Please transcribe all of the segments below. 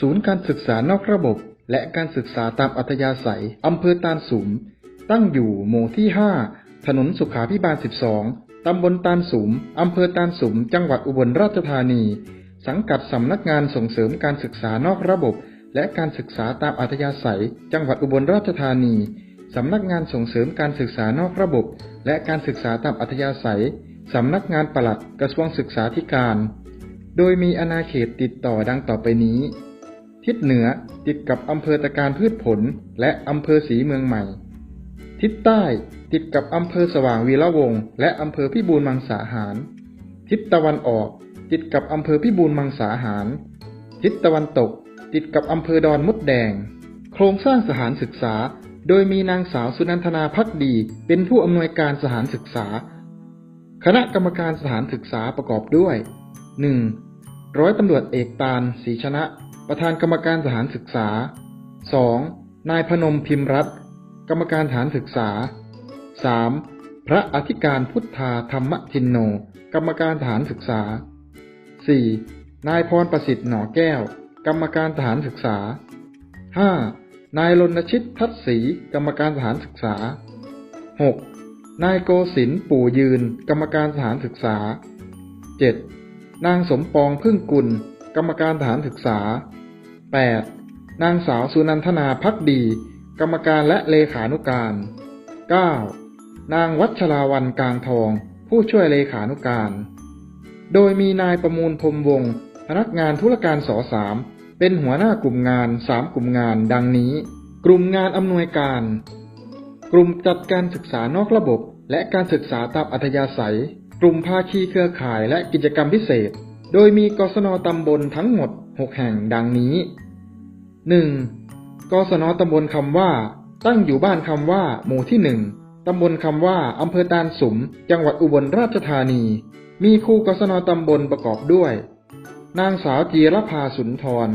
ศูนย์การศึกษานอกระบบ และการศึกษาตามอัธยาศัย อำเภอตาลสุม ตั้งอยู่หมู่ที่ 5 ถนนสุขาพิบาล 12 ตำบลตาลสุม อำเภอตาลสุม จังหวัดอุบลราชธานี สังกัดสำนักงานส่งเสริมการศึกษานอกระบบ และการศึกษาตามอัธยาศัย จังหวัดอุบลราชธานี สำนักงานส่งเสริมการศึกษานอกระบบ และการศึกษาตามอัธยาศัย สำนักงานปลัดกระทรวงศึกษาธิการ โดยมีอาณาเขตติดต่อดังต่อไปนี้ ทิศเหนือติดกับอำเภอตะการพืชผล และอำเภอศรีเมืองใหม่ ทิศใต้ติดกับอำเภอสว่างวีระวงศ์และอำเภอพิบูลมังสาหาร ทิศตะวันออกติดกับอำเภอพิบูลมังสาหาร ทิศตะวันตกติดกับอำเภอดอนมดแดง โครงสร้างสถานศึกษา โดยมีนางสาวสุนันทนาพักดี เป็นผู้อำนวยการสถานศึกษา คณะกรรมการสถานศึกษาประกอบด้วย 1. ร้อยตำรวจเอกตาลศรีชนะ ประธานกรรมการสถานศึกษา 2. นายพนมพิมพ์รัตน์กรรมการสถานศึกษา 3. พระอธิการพุทธาธรรมทินโน กรรมการสถานศึกษา 4. นายพรประสิทธิ์หน่อแก้ว กรรมการสถานศึกษา 5. นายรณชิตทัศศรีกรรมการสถานศึกษา 6. นายโกศินปู่ยืน กรรมการสถานศึกษา 7. นางสมปองพึ่งกุล กรรมการสถานศึกษา 8. นางสาวสุนันทนาพักดี กรรมการและเลขานุการ 9. นางวัชราวันกลางทอง ผู้ช่วยเลขานุการ โดยมีนายประมูลพรมวงศ์พนักงานธุรการสอสามเป็นหัวหน้ากลุ่มงานสามกลุ่มงานดังนี้ กลุ่มงานอำนวยการ กลุ่มจัดการศึกษานอกระบบ และการศึกษาตามอัธยาศัย กลุ่มภาคีเครือข่ายและกิจกรรมพิเศษ โดยมีกศนตำบลทั้งหมด 6 แห่งดังนี้ 1. กศนตำบลคำว่า ตั้งอยู่บ้านคำว่า หมู่ที่1ตำบลคำว่าอำเภอตาลสุม จังหวัดอุบลราชธานี มีครูกศนตำบลประกอบด้วย นางสาวจีรภาสุนทร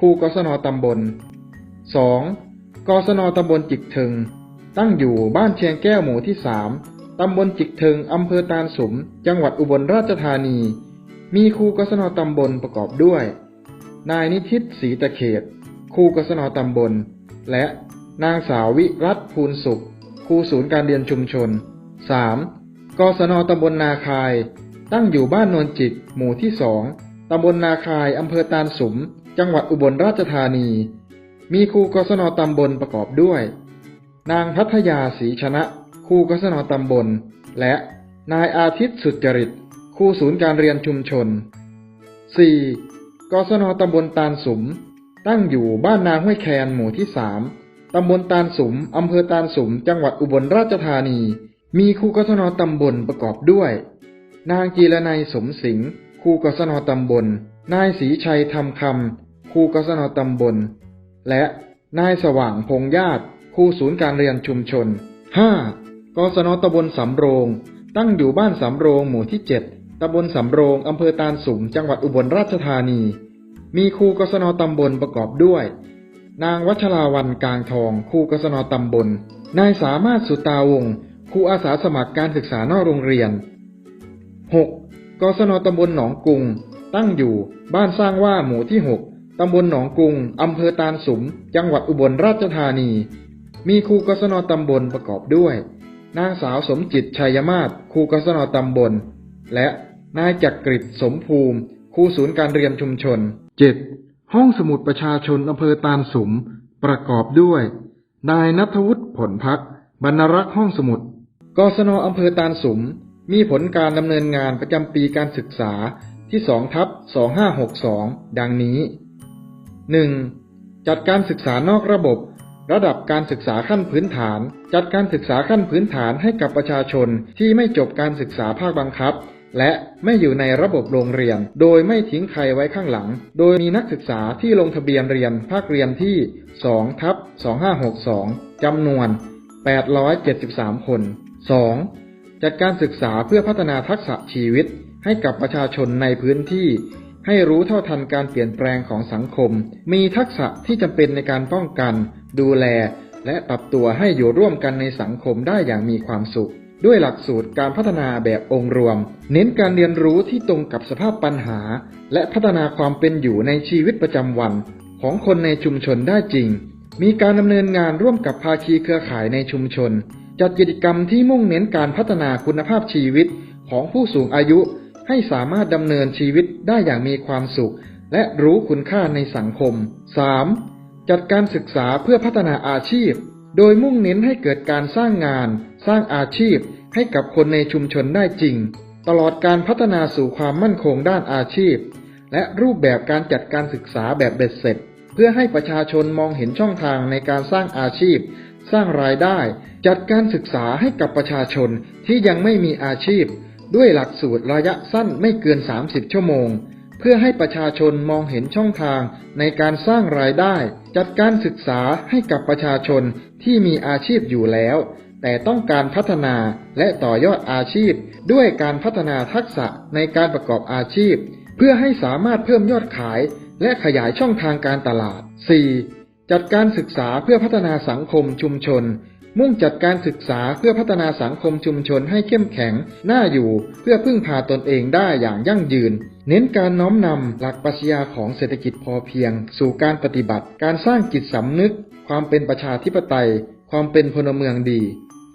ครูกศนตำบล 2. กศนตำบลจิกเทิง ตั้งอยู่บ้านเชียงแก้วหมู่ที่3ตำบลจิกเทิงอำเภอตาลสุม จังหวัดอุบลราชธานี มีครูกศนตำบลประกอบด้วย นายนิทิตศรีตะเขต ครูกศนตำบล และนางสาววิรัตภูลสุข ครูศูนย์การเรียนชุมชน 3. กศนตำบลนาคาย ตั้งอยู่บ้านนวลจิตหมู่ที่สองตำบลนาคายอำเภอตาลสุม จังหวัดอุบลราชธานี มีครูกศนตำบลประกอบด้วย นางพัทยาศรีชนะ ครูกศนตำบล และนายอาทิตย์สุจริต รูศูนย์การเรียนชุมชน 4. กศนตำบลตาลสุม ตั้งอยู่บ้านนาห้วยแคนหมู่ที่สามตำบลตาลสุม อำเภอตาลสุม จังหวัดอุบลราชธานี มีครูกศนตำบลประกอบด้วย นางกีรนัยสมสิงห์ครูกศนตำบล นายศรีชัยทำคำครูกศนตำบล และนายสว่างพงญาติครูศูนย์การเรียนชุมชน 5. กศนตำบลสำโรง ตั้งอยู่บ้านสำโรงหมู่ที่ 7 ตำบลสำโรงอำเภอตาลสุม จังหวัดอุบลราชธานี มีครูกศนตำบลประกอบด้วย นางวัชราวันกลางทองครูกศนตำบล นายสามารถสุตาวงครูอาสาสมัครการศึกษานอกโรงเรียน 6. กศนตำบลหนองกุง ตั้งอยู่บ้านสร้างว่าหมู่ที่ 6 ตำบลหนองกุงอำเภอตาลสุม จังหวัดอุบลราชธานี มีครูกศนตำบลประกอบด้วย นางสาวสมจิตชัยมาศครูกศนตำบล และ นายจักริดสมภูมิครูศูนย์การเรียนชุมชน 7. ห้องสมุดประชาชนอำเภอตาลสุม ประกอบด้วย นายนัทวุฒิผลพักบรรรักษ์ห้องสมุด กศนอำเภอตาลสุม มีผลการดำเนินงานประจำปีการศึกษาที่2ทับ2562 ดังนี้ 1. จัดการศึกษานอกระบบ ระดับการศึกษาขั้นพื้นฐาน จัดการศึกษาขั้นพื้นฐานให้กับประชาชนที่ไม่จบการศึกษาภาคบังคับ และไม่อยู่ในระบบโรงเรียน โดยไม่ทิ้งใครไว้ข้างหลัง โดยมีนักศึกษาที่ลงทะเบียนเรียนภาคเรียนที่2ทับ2562จำนวน 873 คน 2. จัดการศึกษาเพื่อพัฒนาทักษะชีวิต ให้กับประชาชนในพื้นที่ ให้รู้เท่าทันการเปลี่ยนแปลงของสังคม มีทักษะที่จำเป็นในการป้องกัน ดูแล และปรับตัวให้อยู่ร่วมกันในสังคมได้อย่างมีความสุข ด้วยหลักสูตรการพัฒนาแบบองค์รวม เน้นการเรียนรู้ที่ตรงกับสภาพปัญหา และพัฒนาความเป็นอยู่ในชีวิตประจำวัน ของคนในชุมชนได้จริง มีการดำเนินงานร่วมกับภาคีเครือข่ายในชุมชน จัดกิจกรรมที่มุ่งเน้นการพัฒนาคุณภาพชีวิตของผู้สูงอายุ ให้สามารถดำเนินชีวิตได้อย่างมีความสุข และรู้คุณค่าในสังคม 3. จัดการศึกษาเพื่อพัฒนาอาชีพ โดยมุ่งเน้นให้เกิดการสร้างงาน สร้างอาชีพให้กับคนในชุมชนได้จริง ตลอดการพัฒนาสู่ความมั่นคงด้านอาชีพ และรูปแบบการจัดการศึกษาแบบเบ็ดเสร็จ เพื่อให้ประชาชนมองเห็นช่องทางในการสร้างอาชีพ สร้างรายได้ จัดการศึกษาให้กับประชาชนที่ยังไม่มีอาชีพ ด้วยหลักสูตรระยะสั้นไม่เกิน 30 ชั่วโมง เพื่อให้ประชาชนมองเห็นช่องทางในการสร้างรายได้ จัดการศึกษาให้กับประชาชนที่มีอาชีพอยู่แล้ว แต่ต้องการพัฒนาและต่อยอดอาชีพ ด้วยการพัฒนาทักษะในการประกอบอาชีพ เพื่อให้สามารถเพิ่มยอดขาย และขยายช่องทางการตลาด 4. จัดการศึกษาเพื่อพัฒนาสังคมชุมชน มุ่งจัดการศึกษาเพื่อพัฒนาสังคมชุมชนให้เข้มแข็ง น่าอยู่เพื่อพึ่งพาตนเองได้อย่างยั่งยืน เน้นการน้อมนำหลักปรัชญาของเศรษฐกิจพอเพียง สู่การปฏิบัติ การสร้างจิตสำนึก ความเป็นประชาธิปไตย ความเป็นพลเมืองดี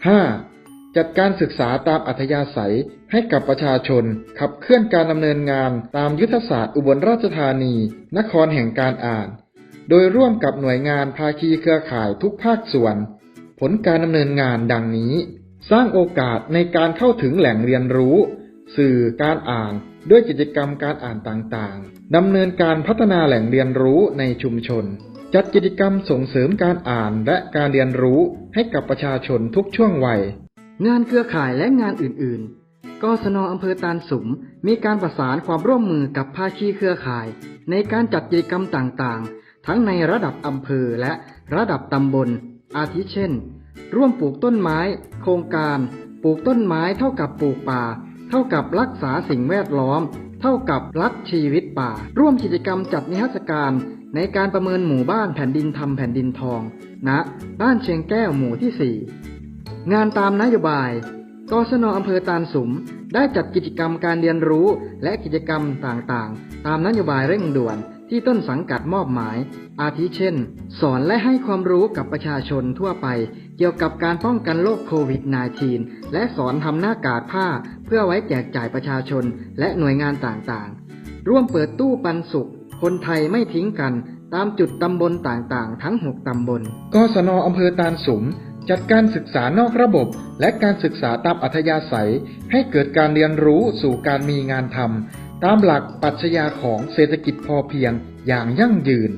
5. จัดการศึกษาตามอัธยาศัยให้กับประชาชน ขับเคลื่อนการดำเนินงานตามยุทธศาสตร์อุบลราชธานี นครแห่งการอ่าน โดยร่วมกับหน่วยงานภาคีเครือข่ายทุกภาคส่วน ผลการดำเนินงานดังนี้ สร้างโอกาสในการเข้าถึงแหล่งเรียนรู้ สื่อการอ่านด้วยกิจกรรมการอ่านต่างๆ ดำเนินการพัฒนาแหล่งเรียนรู้ในชุมชน จัดกิจกรรมส่งเสริมการอ่านและการเรียนรู้ให้กับประชาชนทุกช่วงวัย งานเครือข่ายและงานอื่น ๆ กศนอำเภอตาลสุมมีการประสานความร่วมมือกับภาคีเครือข่าย ในการจัดกิจกรรมต่าง ๆ ทั้งในระดับอำเภอและระดับตำบล อาทิเช่น ร่วมปลูกต้นไม้ โครงการ ปลูกต้นไม้เท่ากับปลูกป่า เท่ากับรักษาสิ่งแวดล้อม เท่ากับรักชีวิตป่า ร่วมกิจกรรมจัดนิทรรศการ ในการประเมินหมู่บ้านแผ่นดินทำแผ่นดินทองณบ้านเชียงแก้วหมู่ที่สี่งานตามนโยบายกศนอำเภอตาลสุม ได้จัดกิจกรรมการเรียนรู้และกิจกรรมต่างๆ ตามนโยบายเร่งด่วนที่ต้นสังกัดมอบหมาย อาทิเช่น สอนและให้ความรู้กับประชาชนทั่วไป เกี่ยวกับการป้องกันโรคโควิด -19 และสอนทำหน้ากากผ้า เพื่อไว้แจกจ่ายประชาชนและหน่วยงานต่างๆ ร่วมเปิดตู้ปันสุข คนไทยไม่ทิ้งกันตามจุดตำบลต่างๆ ทั้ง 6 ตำบล กศนอำเภอตาลสุม จัดการศึกษานอกระบบ และการศึกษาตามอัธยาศัย ให้เกิดการเรียนรู้สู่การมีงานทำตามหลักปรัชญาของเศรษฐกิจพอเพียงอย่างยั่งยืน